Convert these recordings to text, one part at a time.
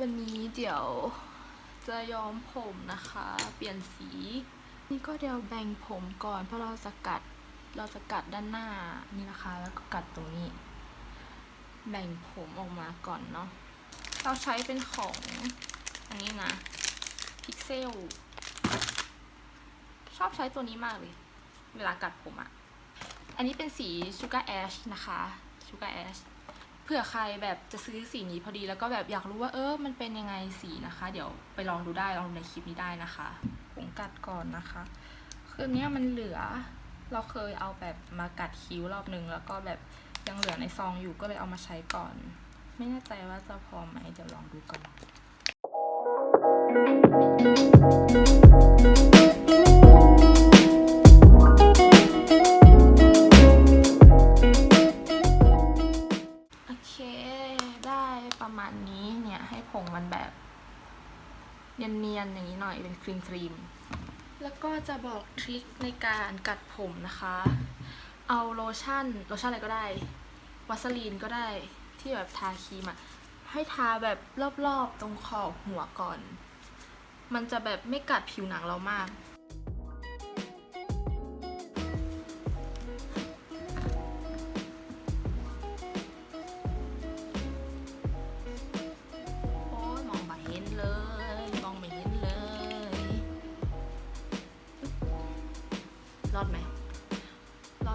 วันนี้เดี๋ยวจะย้อมผมนะคะ เปลี่ยนสี นี่ก็เดี๋ยวแบ่งผมก่อนเพราะเราจะกัด เราจะกัดด้านหน้านี่นะคะ แล้วก็กัดตรงนี้ แบ่งผมออกมาก่อนเนาะ เราใช้เป็นของอันนี้นะ พิกเซล ชอบใช้ตัวนี้มากเลย เวลากัดผมอะอันนี้เป็นสี Sugar Ash นะคะ Sugar Ash เผื่อใครแบบจะซื้อสีนี้พอดีแล้วก็แบบอยากรู้ว่าเออมันเป็นยังไงสีนะคะ เดี๋ยวไปลองดูได้ลองดูในคลิปนี้ได้นะคะผมกัดก่อนนะคะ คือเนี้ยมันเหลือ เราเคยเอาแบบมากัดคิ้วรอบนึง แล้วก็แบบยังเหลือในซองอยู่ก็เลยเอามาใช้ก่อน ไม่แน่ใจว่าจะพอไหมเดี๋ยวลองดูก่อน เนียนๆอย่างนี้หน่อยเป็นครีมครีมแล้วก็จะบอกทริคในการกัดผมนะคะ เอาโลชั่นโลชั่นอะไรก็ได้วัสลีนก็ได้ที่แบบทาครีมอะให้ทาแบบรอบๆตรงขอบหัวก่อน มันจะแบบไม่กัดผิวหนังเรามาก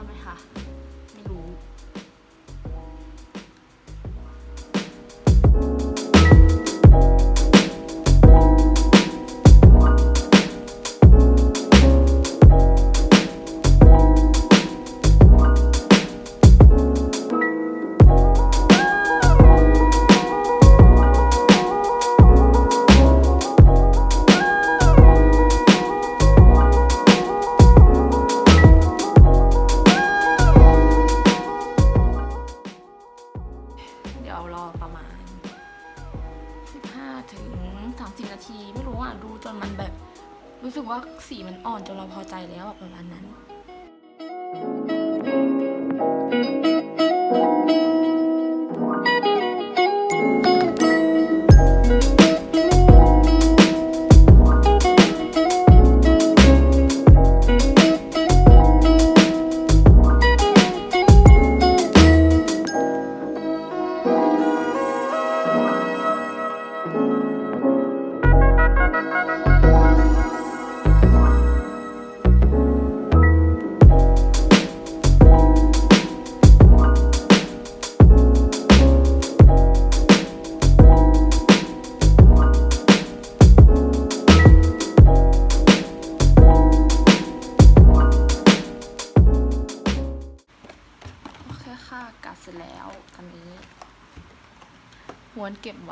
ไหมคะ ไม่รู้ รู้สึกว่าสีมันอ่อนจนเราพอใจแล้วแบบประมาณนั้น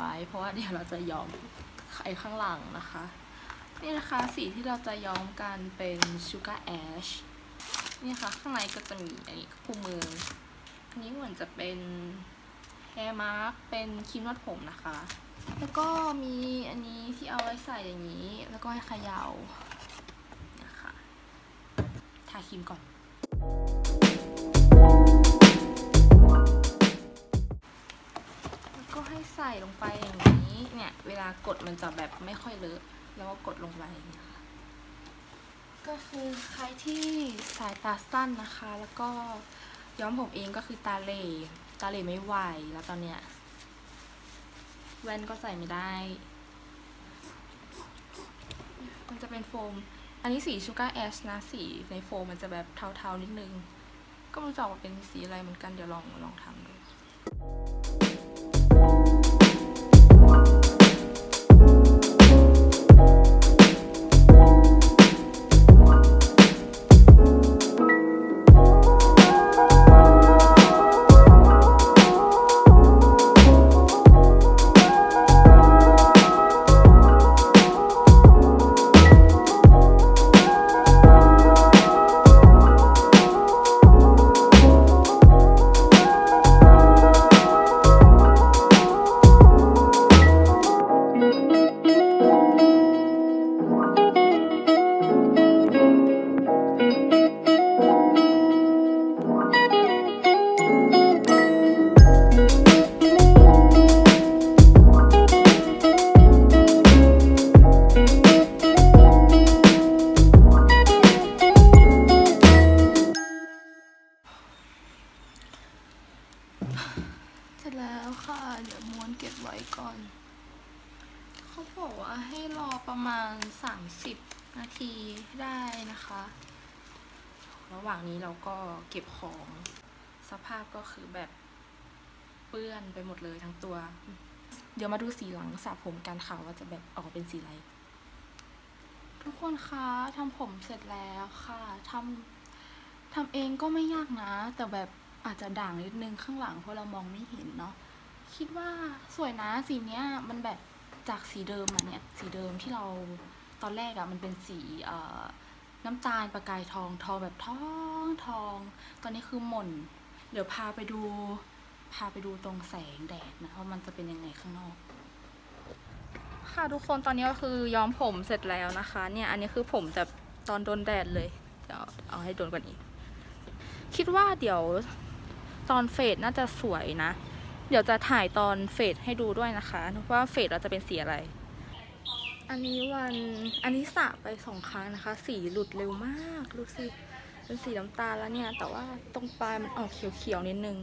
ไว้ เพราะว่าเดี๋ยวเราจะย้อมไข่ข้างหลังนะคะ นี่นะคะสีที่เราจะย้อมกันเป็น Sugar Ash นี่ค่ะข้างในก็จะมีอันนี้คู่มือ อันนี้เหมือนจะเป็น Hair Mark เป็นครีมนวดผมนะคะ แล้วก็มีอันนี้ที่เอาไว้ใส่อย่างนี้ แล้วก็ให้เขยา่านะคะ ทาครีมก่อน ให้ใส่ลงไปอย่างนี้เนี่ยเวลากดมันจะแบบไม่ค่อยเลอะแล้วก็กดลงไปอย่างนี้ค่ะก็คือใครที่สายตาสั้นนะคะ แล้วก็ย้อมผมเองก็คือตาเหล่ตาเหล่ไม่ไหวแล้วตอนเนี้ยแว่นก็ใส่ไม่ได้ มันจะเป็นโฟม อันนี้สี Sugar Ash นะสีในโฟมมันจะแบบเทาๆนิดนึง ก็ไมันจะออกมาเป็นสีอะไรเหมือนกันเดี๋ยวลองลองทำดู เก็บไว้ก่อน เขาบอกว่าให้รอประมาณ 30 นาทีได้นะคะ ระหว่างนี้เราก็เก็บของ สภาพก็คือแบบเปื้อนไปหมดเลยทั้งตัว เดี๋ยวมาดูสีหลังสระผมกันค่ะว่าจะแบบออกเป็นสีอะไร ทุกคนคะทำผมเสร็จแล้วค่ะทำทำเองก็ไม่ยากนะ แต่แบบอาจจะด่างนิดนึงข้างหลังเพราะเรามองไม่เห็นเนาะ คิดว่าสวยนะสีเนี้ยมันแบบจากสีเดิมอะเนี่ยสีเดิมที่เราตอนแรกอะมันเป็นสีเอ่อน้ำตาลประกายทองทองแบบทองทอง ตอนนี้คือหม่น เดี๋ยวพาไปดูพาไปดูตรงแสงแดดนะว่ามันจะเป็นยังไงข้างนอก ค่ะทุกคนตอนนี้ก็คือย้อมผมเสร็จแล้วนะคะ เนี่ยอันนี้คือผมแต่ตอนโดนแดดเลยเดี๋ยวเอาให้โดนกว่านี้ คิดว่าเดี๋ยวตอนเฟดน่าจะสวยนะ เดี๋ยวจะถ่ายตอนเฟดให้ดูด้วยนะคะ ว่าเฟดเราจะเป็นสีอะไร อันนี้วันอันนี้สระไปสองครั้งนะคะ สีหลุดเร็วมากดูสิเป็นสีน้ำตาลแล้วเนี่ย แต่ว่าตรงปลายมันออกเขียวๆนิดนึง